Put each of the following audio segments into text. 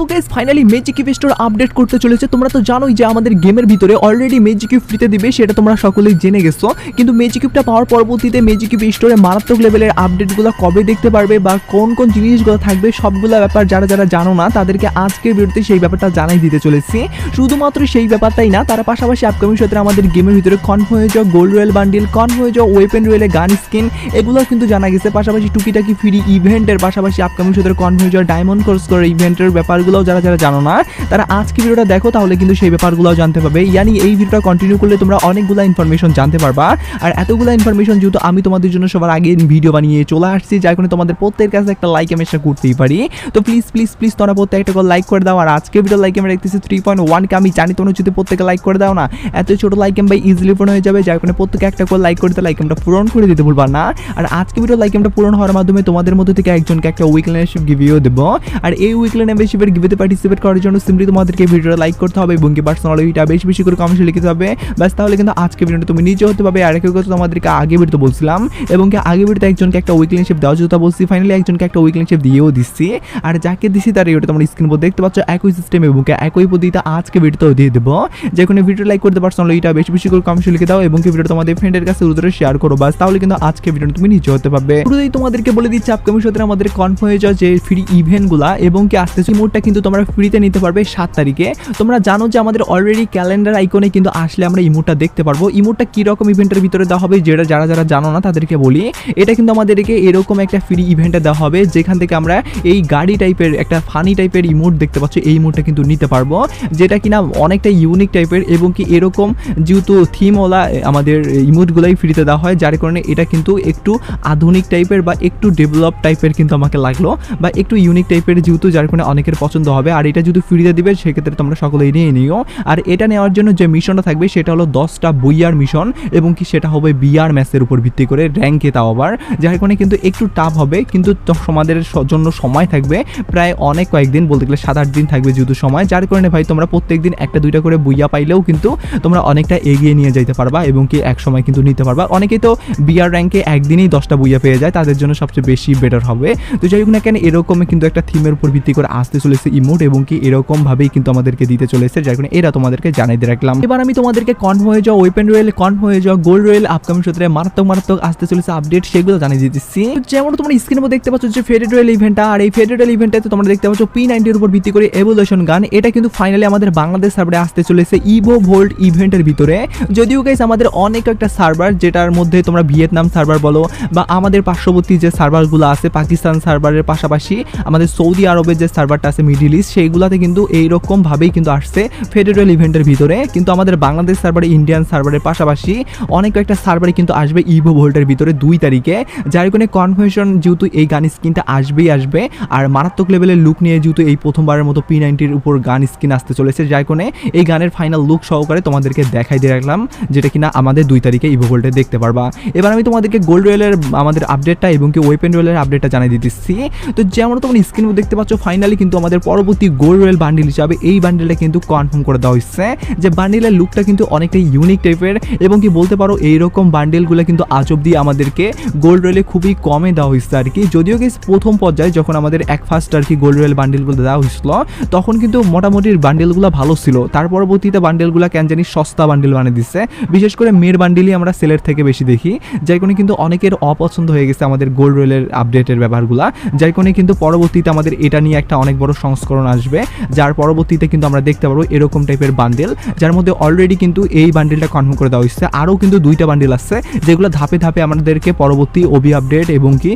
So guys finally magic store update করতে চলেছে। তোমরা তো জানোই যে আমাদের গেমের ভিতরে অলরেডি ম্যাজিক ফ্রিতে দিবে, সেটা তোমরা সকলেই জেনে গেছো। কিন্তু ম্যাজিক পাওয়ার পরবর্তীতে ম্যাজিক স্টোরে মারাত্মক লেভেলের আপডেটগুলো কবে দেখতে পারবে বা কোন কোন জিনিসগুলো থাকবে, সবগুলো ব্যাপার যারা যারা জানো না, তাদেরকে আজকের সেই ব্যাপারটা জানাই দিতে চলেছি। শুধুমাত্র সেই ব্যাপারটাই না, তার পাশাপাশি আপকামিং সাথে আমাদের গেমের ভিতরে কনফার্ম হয়ে যাওয়া গোল্ড রয়েল বান্ডিল কনফার্ম হয়ে যাওয়া ওয়েপেন রয়েলে গান স্কিন এগুলো কিন্তু জানা গেছে। পাশাপাশি টুকিটাকি ফ্রি ইভেন্টের পাশাপাশি আপকামিং সাথে কনফার্ম হয়ে যাওয়া ডায়মন্ড কোর্স করে ইভেন্টের ব্যাপারগুলোও যারা যারা জানো না, তারা আজকে ভিডিওটা দেখো, তাহলে কিন্তু সেই ব্যাপারগুলোও জানতে পারবে ইয়ানি, এই ভিডিওটা কন্টিনিউ করলে তোমরা অনেকগুলো ইনফরমেশন জানতে পারবা। আর এতগুলো ইনফরমেশন যেহেতু আমি তোমাদের জন্য সবার আগে ভিডিও বানিয়ে চলে আসছি, যার কারণে তোমাদের প্রত্যেকের কাছে একটা লাইক আমি সেটা করতেই পারি। তো প্লিজ প্লিজ প্লিজ তোমরা প্রত্যেকটা লাইক করে দাও। আর আজকে ভিডিও লাইক আমি দেখতেছি থ্রি পয়েন্ট ওয়ানকে আমি জানি তোমরা যদি প্রত্যেকে লাইক করে দাও না, এত ছোট লাইক এম ভাই ইজিলি পূরণ হয়ে যাবে, যার কারণে প্রত্যেকে একটা করে লাইক করে দিতে লাইক এমটা পূরণ করে দিতে ভুলবা না। আর আজকে ভিডিও লাইক এমটা পূরণ হওয়ার মাধ্যমে তোমাদের মধ্যে থেকে একজনকে একটা উইকলি মেম্বারশিপ গিভিও দেবো। আর এই উইকলি মেম্বারশিপের গিভিতে পার্টিসিপেট করার জন্য সিম্পলি তোমাদেরকে ভিডিওটা লাইক করতে হবে এবং কি পার্সোনাল ওইটা বেশি বেশি করে কমেন্টে লিখতে হবে ব্যাস, তাহলে কিন্তু আজকে ভিডিওটা তুমি নিজে হতে পারবে। আর একই কথা তোমাদেরকে আগে ভিডিওতে বলছিলাম এবং কি আগে ভিডিওতে একজনকে একটা উইকলিনশিপ দেওয়ার কথা বলছি। ফাইনালি একজনকে একটা উইকলিনশিপ দিয়েও দিচ্ছি। আর যাকে দিছি তার এটা তোমরা স্ক্রিন উপর দেখতে পাচ্ছ। একই সিস্টেম এবং একই পদ্ধতিতে আজকে ভিডিওতেও দিয়ে দেবো। যে কোনো ভিডিও লাইক করতে পার্সোনাল ওইটা বেশি বেশি করে কমেন্টে লিখে দাও এবং কি ভিডিও তোমাদের ফ্রেন্ডের কাছে উত্তরে শেয়ার করো। বাস তাহলে কিন্তু আজকে ভিডিও তুমি নিজে হতে পারবে। তোমাদেরকে বলে দিচ্ছি আপকামিং সাথে আমাদের কনফার্ম হয়ে যাও যে ফ্রি ইভেন্টগুলা এবং কি আসতেছে মোডটা কিন্তু তোমরা ফ্রিতে নিতে পারবে সাত তারিখে। তোমরা জানো যে আমাদের অলরেডি ক্যালেন্ডার আইকনে কিন্তু আসলে আমরা ইমোটটা দেখতে পারব। ইমোটটা কীরকম ইভেন্টের ভিতরে দেওয়া হবে যেটা যারা যারা জানো না তাদেরকে বলি, এটা কিন্তু আমাদেরকে এরকম একটা ফ্রি ইভেন্টে দেওয়া হবে যেখান থেকে আমরা এই গাড়ি টাইপের একটা ফানি টাইপের ইমোট দেখতে পাচ্ছ, এই ইমোটটা কিন্তু নিতে পারব। যেটা কিনা অনেকটা ইউনিক টাইপের এবং কি এরকম যেহেতু থিমওয়ালা আমাদের ইমোটগুলাই ফ্রিতে দেওয়া হয়, যার কারণে এটা কিন্তু একটু আধুনিক টাইপের বা একটু ডেভেলপ টাইপের কিন্তু আমাকে লাগল বা একটু ইউনিক টাইপের যেহেতু, যার কারণে অনেকের হবে। আর এটা যদি ফ্রিতে দিবে, সেক্ষেত্রে তোমরা সকলেই নিয়ে নিও। আর এটা নেওয়ার জন্য যে মিশনটা থাকবে, সেটা হলো দশটা বইয়ার মিশন এবং কি সেটা হবে বিয়ার ম্যাচের উপর ভিত্তি করে র্যাঙ্কে তাও আবার। যার কারণে কিন্তু একটু টাফ হবে, কিন্তু তোমাদের জন্য সময় থাকবে। প্রায় অনেক কয়েকদিন বলতে গেলে সাত আট দিন থাকবে যেহেতু সময়। যার কারণে ভাই, তোমরা প্রত্যেক দিন একটা দুইটা করে বইয়া পাইলেও কিন্তু তোমরা অনেকটা এগিয়ে নিয়ে যেতে পারবা এবং কি এক সময় কিন্তু নিতে পারবা। অনেকেই তো বিয়ার র্যাঙ্কে একদিনেই দশটা বইয়া পেয়ে যায়, তাদের জন্য সবচেয়ে বেশি বেটার হবে। তো যাই হোক না কেন, এরকমই কিন্তু একটা থিমের উপর ভিত্তি করে আসতে চলেছে। ইমোট এবং কি এরকম ভাবেই কিন্তু আমাদেরকে দিতে চলেছে যার কারণে এরা তোমাদেরকে জানাই দিয়ে রাখলাম। এবার আমি তোমাদেরকে কনফার্ম হয়ে যাও ওয়েপেন রয়েল কনফার্ম হয়ে যাও গোল্ড রয়েল আপকামিং সূত্রে মারাত্মক মারাত্মক আসতে চলেছে আপডেট সেগুলো জানিয়ে দিতেছি যেমন তোমরা স্ক্রিনের মধ্যে দেখতে পাচ্ছ যে ফেডেড রয়েল ইভেন্টটা আর এই ফেডেড রয়েল ইভেন্টে তোমরা দেখতে পাচ্ছ পি নাইনটির উপর ভিত্তি করে এভলিউশন গান এটা কিন্তু ফাইনালি আমাদের বাংলাদেশ সার্ভারে আসতে চলেছে ইভো ভোল্ট ইভেন্টের ভিতরে। যদিও গাইস আমাদের অনেক একটা সার্ভার যেটার মধ্যে তোমরা ভিয়েতনাম সার্ভার বলো, বা আমাদের পার্শ্ববর্তী যে সার্ভারগুলো আছে পাকিস্তান সার্ভারের পাশাপাশি আমাদের সৌদি আরবের যে সার্ভারটা আছে মিডিল ইস্ট সেইগুলোতে কিন্তু এইরকম ভাবেই কিন্তু আসছে ফেডারেল ইভেন্টের ভিতরে। কিন্তু আমাদের বাংলাদেশ সার্ভারে ইন্ডিয়ান সার্ভারের পাশাপাশি অনেক কয়েকটা সার্ভারে কিন্তু আসবে ইভো ভোল্টের ভিতরে দুই তারিখে। যার কোনো কনফার্মেশন যেহেতু এই গান স্কিনটা আসবেই আসবে, আর মারাত্মক লেভেলের লুক নিয়ে যেহেতু এই প্রথমবারের মতো পি নাইনটির উপর গান স্কিন আসতে চলেছে, যার কোনে এই গানের ফাইনাল লুক সহকারে তোমাদেরকে দেখাই দিয়ে রাখলাম, যেটা কিনা আমাদের দুই তারিখে ইভো ভোল্টে দেখতে পারবা। এবার আমি তোমাদেরকে গোল্ড রয়েলের আমাদের আপডেটটা এবং কি ওয়েপেন রয়েলের আপডেটটা জানিয়ে দিতেছি। তো যেমন তোমরা স্ক্রিন দেখতে পাচ্ছ ফাইনালি কিন্তু আমাদের পরবর্তী গোল্ড রয়েল বান্ডিল হিসাবে এই বান্ডিলটা কিন্তু কনফার্ম করে দেওয়া হচ্ছে যে বান্ডিলের লুকটা কিন্তু অনেকটা ইউনিক টাইপের এবং কি বলতে পারো এইরকম বান্ডিলগুলো কিন্তু আজ অব্দি আমাদেরকে গোল্ড রয়েলে খুবই কমে দেওয়া হয়েছে আর কি। যদিও কি প্রথম পর্যায়ে যখন আমাদের এক ফার্স্ট আর কি গোল্ড রয়েল বান্ডিলগুলো দেওয়া হয়েছিল, তখন কিন্তু মোটামুটি বান্ডিলগুলো ভালো ছিল। তার পরবর্তীতে বান্ডিলগুলো কেন জানি সস্তা বান্ডিল বানিয়ে দিচ্ছে বিশেষ করে মেয়ের বান্ডিলই আমরা সেলের থেকে বেশি দেখি, যার কারণে কিন্তু অনেকের অপছন্দ হয়ে গেছে আমাদের গোল্ড রয়েলের আপডেটের ব্যাপারগুলো। যার কারণে কিন্তু পরবর্তীতে আমাদের এটা নিয়ে একটা অনেক বড় সংস্করণ আসবে, যার পরবর্তীতে কিন্তু আমরা দেখতে পারব এরকম টাইপের বান্ডেল যার মধ্যে অলরেডি কিন্তু এই বান্ডেলটা কনফার্ম করে দেওয়া হয়েছে। আরও কিন্তু দুইটা বান্ডেল আসছে যেগুলো ধাপে ধাপে আমাদেরকে পরবর্তী ওবি আপডেট এবং কি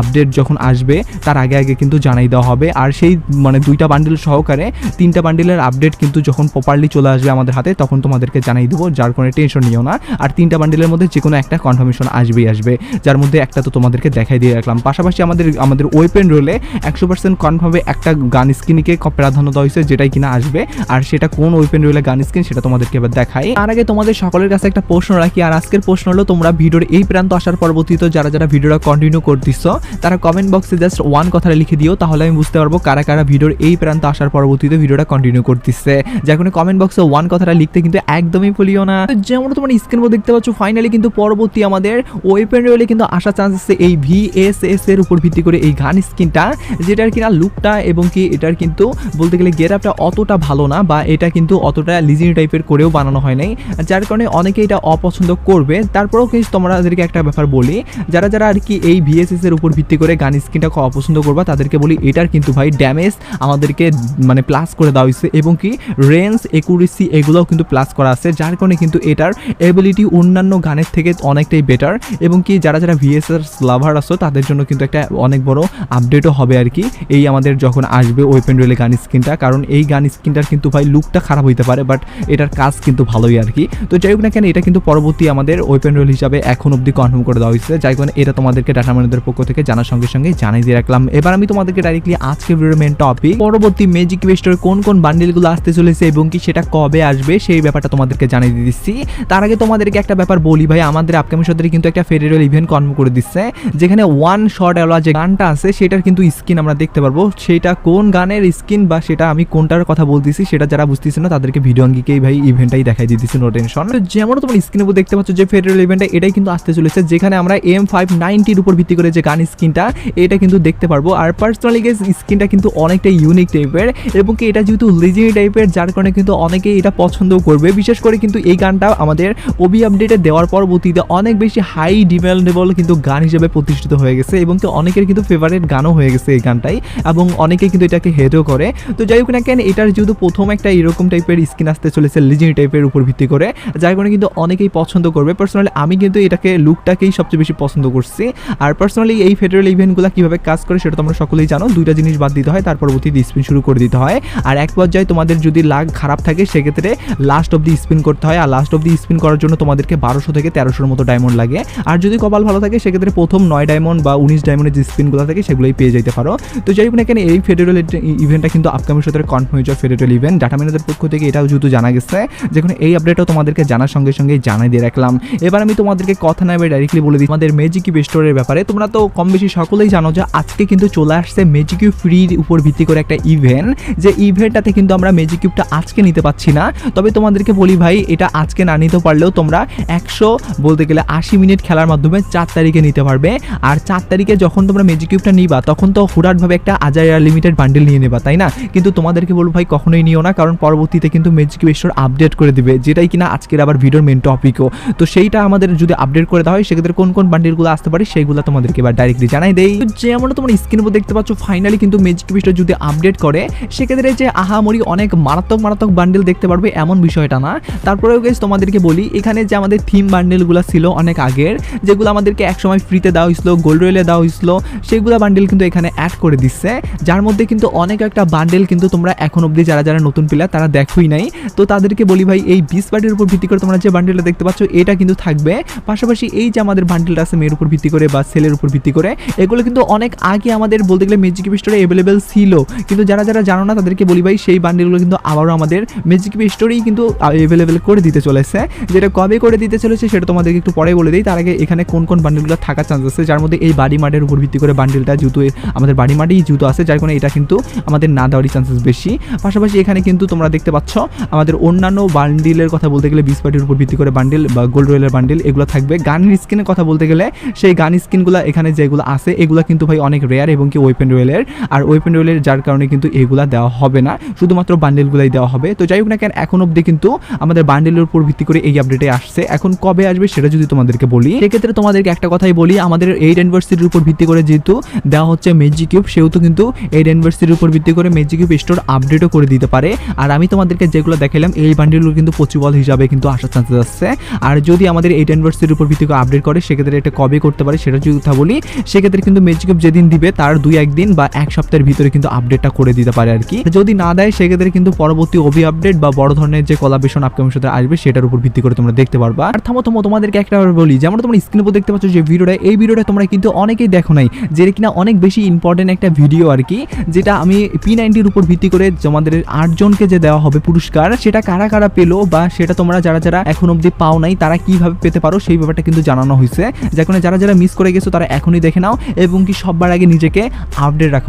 আপডেট যখন আসবে, তার আগে আগে কিন্তু জানাই দেওয়া হবে। আর সেই মানে দুইটা বান্ডেল সহকারে তিনটা বান্ডেলের আপডেট কিন্তু যখন প্রপারলি চলে আসবে আমাদের হাতে, তখন তোমাদেরকে জানাই দেবো, যার কোনো টেনশন নিও না। আর তিনটা বান্ডেলের মধ্যে যে কোনো একটা কনফার্মেশন আসবেই আসবে, যার মধ্যে একটা তো তোমাদেরকে দেখাই দিয়ে রাখলাম। পাশাপাশি আমাদের আমাদের ওয়েপেন রোলে একশো পার্সেন্ট কনফার্মে একটা গান স্কিনকে প্রাধান্য দেওয়া হয়েছে, যেটাই কিনা আসবে। আর সেটা কোন ওয়েপেন রোলে গান স্কিন সেটা তোমাদেরকে এবার দেখাই। তার আগে তোমাদের সকলের কাছে একটা প্রশ্ন রাখি, আর আজকের প্রশ্ন হলো, তোমরা ভিডিওর এই প্রান্ত আসার পরবর্তীতে যারা যারা ভিডিওটা কন্টিনিউ করতেছ, তারা কমেন্ট বক্সে জাস্ট ওয়ান কথাটা লিখে দিও, তাহলে আমি বুঝতে পারব কারা কারা ভিডিওর এই প্রান্ত আসার পরবর্তীতে ভিডিওটা কন্টিনিউ করতেছে। যার কোনো কমেন্ট বক্সে ওয়ান কথাটা লিখতে কিন্তু একদমই ভুলিও না। যেমন তোমরা স্ক্রিন দেখতে পাচ্ছ ফাইনালি কিন্তু পরবর্তী আমাদের ওয়েপেন রয়েলে কিন্তু আসার চান্স আছে এই ভি এস এস এর উপর ভিত্তি করে এই গান স্কিনটা যেটার কিনা লুকটা এবং কি এটার কিন্তু বলতে গেলে গেট আপটা অতটা ভালো না বা এটা কিন্তু অতটা লিজিনি টাইপের করেও বানানো হয় নাই। যার কারণে অনেকে এটা অপছন্দ করবে। তারপরেও কিন্তু তোমাদেরকে একটা ব্যাপার বলি, যারা যারা আর কি এই ভিএসএস এর উপর ভিত্তি করে গান স্কিনটা অপছন্দ করবা, তাদেরকে বলি এটার কিন্তু ভাই ড্যামেজ আমাদেরকে মানে প্লাস করে দেওয়া হয়েছে এবং কি রেঞ্জ একুরেসি এগুলোও কিন্তু প্লাস করা আছে। যার কারণে কিন্তু এটার এবিলিটি অন্যান্য গানের থেকে অনেকটাই বেটার এবং কি যারা যারা ভিএসএস লাভার আছো, তাদের জন্য কিন্তু একটা অনেক বড় আপডেটও হবে আর কি। এই আমাদের যখন আসবে ওয়েপেন রয়েলে গান স্কিনটা কারণ এই গান স্কিনটার কিন্তু ভাই লুকটা খারাপ হইতে পারে বাট এটার কাজ কিন্তু ভালোই আর কি। তো যাই হোক না কেন, এটা কিন্তু পরবর্তী আমাদের ওয়েপেন রোল হিসাবে এখন অবধি কনফার্ম করে দেওয়া হয়েছে। যাই কারণে এটা তোমাদেরকে ডাটা ম্যানেজারের পক্ষ থেকে জানার সঙ্গে সঙ্গে জানিয়ে দিয়ে রাখলাম। এবার আমি তোমাদেরকে ডাইরেক্টলি আজকে ভিডিওর মেন টপিক পরবর্তী ম্যাজিক বেস্টের কোন কোন বান্ডেলগুলো আসতে চলেছে এবং কি সেটা কবে আসবে, সেই ব্যাপারটা তোমাদেরকে জানিয়ে দিয়ে দিচ্ছি। তার আগে তোমাদেরকে একটা ব্যাপার বলি ভাই, আমাদের আপকামিং সত্তরে কিন্তু একটা ফেডারেল ইভেন্ট কনফার্ম করে দিচ্ছে, যেখানে ওয়ান শট এলা যে গানটা আছে, সেটার কিন্তু স্কিন আমরা দেখতে পারব। সেটা কোন গানের স্কিন বা সেটা আমি কোনটার কথা বলতেছি সেটা যারা বুঝতেছে না, তাদেরকে ভিডিও অঙ্গিকেই ভাই ইভেন্টটাই দেখাই দিতেছি নো টেনশন যেমন তোমার স্ক্রিনের উপর দেখতে পাচ্ছ যে ফেডারেল ইভেন্টটা এটাই কিন্তু আসতে চলেছে, যেখানে আমরা এম ফাইভ নাইনটির উপর ভিত্তি করে যে গান স্কিনটা, এটা কিন্তু দেখতে পারব। আর পার্সোনালি গেস স্কিনটা কিন্তু অনেকটা ইউনিক টাইপের এবং কি এটা যেহেতু লিজেন্ডি টাইপের যার কারণে কিন্তু অনেকেই এটা পছন্দও করবে। বিশেষ করে কিন্তু এই গানটা আমাদের ওবি আপডেটে দেওয়ার পরবর্তীতে অনেক বেশি হাই ডিমান্ডেবল কিন্তু গান হিসেবে প্রতিষ্ঠিত হয়ে গেছে এবং কি অনেকের কিন্তু ফেভারিট গানও হয়ে গেছে এই গানটাই এবং অনেকে কিন্তু এটাকে হেডও করে। তো যাই হোক না কেন, এটার যেহেতু প্রথম একটা এরকম টাইপের স্কিন আসতে চলেছে লিজেন্ডি টাইপের উপর ভিত্তি করে, যার কারণে কিন্তু অনেকেই পছন্দ করবে। পার্সোনালি আমি কিন্তু এটাকে লুকটাকেই সবচেয়ে বেশি পছন্দ করছি। আর পার্সোনালি এই ফেডারেল ইভেন্টগুলো কীভাবে কাজ করে সেটা তোমরা সকলেই জানো। দুইটা জিনিস বাদ দিতে হয়, তার পরবর্তীতে স্পিন শুরু করে দিতে হয়। আর এক পর্যায়ে তোমাদের যদি লাগ খারাপ থাকে, সেক্ষেত্রে লাস্ট অব দি স্পিন করতে হয়। আর লাস্ট অব দি স্পিন করার জন্য তোমাদেরকে বারোশো থেকে তেরোশোর মতো ডায়মন্ড লাগে। আর যদি কপাল ভালো থাকে, সেক্ষেত্রে প্রথম নয় ডায়মন্ড বা উনিশ ডায়মন্ডের যে স্পিনগুলো থাকে, সেগুলোই পেয়ে যেতে পারো। তো যাই হোক না কেন, এই ফেডারেল ইভেন্টটা কিন্তু আপকামিং সাথে কনফার্ম হয়ে ফেডারেল ইভেন্ট ডাটা ম্যানেজার পক্ষ থেকে এটাও যেহেতু জানা গেছে যেখানে এই আপডেটও তোমাদেরকে জানার সঙ্গে সঙ্গে জানাই দিয়ে রাখলাম। এবার আমি তোমাদেরকে কথা না ডাইরেক্টলি বলে দিই আমাদের ম্যাজিক স্টোরের ব্যাপারে। তোমরা তো কম বেশি সকলেই জানো যে আজকে কিন্তু চলে আসছে ম্যাজিক ফ্রির উপর ভিত্তি করে একটা ইভেন্ট যে ইভেন্টটাতে কিন্তু আমরা ম্যাজিক কিউবটা আজকে নিতে পাচ্ছি না। তবে তোমাদেরকে বলি ভাই, এটা আজকে না নিতে পারলেও তোমরা একশো বলতে গেলে আশি মিনিট খেলার মাধ্যমে চার তারিখে নিতে পারবে। আর চার তারিখে যখন তোমরা ম্যাজিক কিউবটা নিবা, তখন তো হুড়াটভাবে একটা আজাইরা লিমিটেড বান্ডেল নিয়ে নেবা, তাই না? কিন্তু তোমাদেরকে বলব ভাই, কখনোই নিও না, কারণ পরবর্তীতে কিন্তু ম্যাজিক স্টোর আপডেট করে দিবে, যেটাই কিনা আজকের আবার ভিডিওর মেন টপিকও তো সেইটা আমাদের যদি আপডেট করে দেওয়া হয়, সেক্ষেত্রে কোন কোন বান্ডেলগুলো আসতে পারে, সেইগুলো তোমাদেরকে এবার ডাইরেক্টলি জানাই দেই। যেমন তোমার স্ক্রিনের উপর দেখতে পাচ্ছ ফাইনালি কিন্তু ম্যাজিক স্টোর যদি আপডেট করে, সেক্ষেত্রে যে আহামরি অনেক মারাত্মক মারাত্মক বান্ডেল দেখতে পারবে, এমন বিষয়টা না। তারপরেও গেছ তোমাদেরকে বলি, এখানে যে আমাদের থিম বান্ডেলগুলো ছিল অনেক আগের, যেগুলো আমাদেরকে একসময় ফ্রিতে দেওয়া হয়েছিল গোল্ড রয়েলে দেওয়া হয়েছিল, সেগুলো বান্ডেল কিন্তু এখানে অ্যাড করে দিচ্ছে, যার মধ্যে কিন্তু অনেক একটা বান্ডেল কিন্তু তোমরা এখন অবধি যারা যারা নতুন প্লেয়ার তারা দেখোই নাই। তো তাদেরকে বলি ভাই, এই বিশ বান্ডেলের উপর ভিত্তি করে তোমরা যে বান্ডেলটা দেখতে পাচ্ছ, এটা কিন্তু থাকবে। পাশাপাশি এই যে আমাদের বান্ডেলটা আছে মেয়ের উপর ভিত্তি করে বা সেলের উপর ভিত্তি করে, এগুলো কিন্তু অনেক আগে আমাদের বলতে গেলে ম্যাজিক স্টোরে অ্যাভেলেবেল ছিল। কিন্তু যারা যারা জানো না, তাদেরকে বলি ভাই, সেই বান্ডেলগুলো কিন্তু আবারও আমাদের ম্যাজিক স্টোরেই কিন্তু অ্যাভেলেবেল করে দিতে চলেছে। যেটা কবে করে দিতে চলেছে, সেটা তোমাদেরকে একটু পরে বলে দিই। তার আগে এখানে কোন কোন বান্ডেলগুলো থাকার চান্স আছে? যার মধ্যে এই বাড়ি মাঠের উপর ভিত্তি করে বান্ডেলটা জুতো আমাদের বাড়ি মাঠেই জুতো আছে, যার কারণে এটা কিন্তু আমাদের না দেওয়ারই চান্সেস বেশি। পাশাপাশি এখানে কিন্তু তোমরা দেখতে পাচ্ছ, আমাদের অন্যান্য বান্ডিলের কথা বলতে গেলে বিশ পার্টির উপর ভিত্তি করে বান্ডিল বা গোল্ড রয়েলের বান্ডিল এগুলো থাকবে। গানের স্কিনের কথা বলতে গেলে সেই গান স্কিনগুলো এখানে যেগুলো আছে, এগুলো কিন্তু ভাই অনেক রেয়ার এবং কি ওয়েপেন রয়েলের আর ওয়েপেন রয়েলের যার কারণে কিন্তু এগুলা দেওয়া হবে না, শুধুমাত্র বান্ডেলগুলাই দেওয়া হবে। তো যাই হোক না কেন, এখন অবধি কিন্তু আমাদের বান্ডেলের উপর ভিত্তি করে এই আপডেটে আসছে। এখন কবে আসবে সেটা যদি তোমাদেরকে বলি, সেক্ষেত্রে তোমাদেরকে একটা কথাই বলি, আমাদের এইট ইউনিভার্সিটির উপর ভিত্তি করে যেহেতু দেওয়া হচ্ছে মেজিক কিউব সেহেতু কিন্তু এইট ইউনিভার্সিটির উপর ভিত্তি করে মেজিক কিউব স্টোর আপডেটও করে দিতে পারে। আর আমি তোমাদেরকে যেগুলো দেখালাম এই বান্ডেলগুলো কিন্তু পচিবল হিসাবে কিন্তু আসার চান্সেস আছে। আর যদি আমাদের এইট ইউনিভার্সিটির উপর ভিত্তি করে আপডেট করে, সেক্ষেত্রে এটা কবে করতে পারে সেটা যদি কথা বলি, সেক্ষেত্রে কিন্তু মেজিক যেদিন দিবে, তার দুই একদিন বা এক সপ্তাহের ভিতরে কিন্তু আপডেটটা করে দিতে পারে আর কি। যদি না দেয়, সেক্ষেত্রে কিন্তু পরবর্তী অভি আপডেট বা বড় ধরনের যে কলাবেশন আপকামিং সাথে আসবে, সেটার উপর ভিত্তি করে তোমরা দেখতে পারবা। আর থামো থামো, তোমাদেরকে একটা বলি, যেমন তোমরা স্ক্রিনের উপর দেখতে পাচ্ছ যে ভিডিওটা, এই ভিডিওটা তোমরা কিন্তু অনেকেই দেখো নাই যেটা কিনা অনেক বেশি ইম্পর্টেন্ট একটা ভিডিও আর কি যেটা আমি পি নাইনটির উপর ভিত্তি করে তোমাদের আটজনকে যে দেওয়া হবে পুরস্কার, সেটা কারা কারা পেল বা সেটা তোমরা যারা যারা এখন অবধি পাও নাই, তারা কীভাবে পেতে পারো সেই ব্যাপারটা কিন্তু জানানো হয়েছে। যেখানে যারা যারা মিস করে গেছো, তারা এখনই দেখে নাও এবং কি সবার আগে নিজেকে আপডেট রাখো।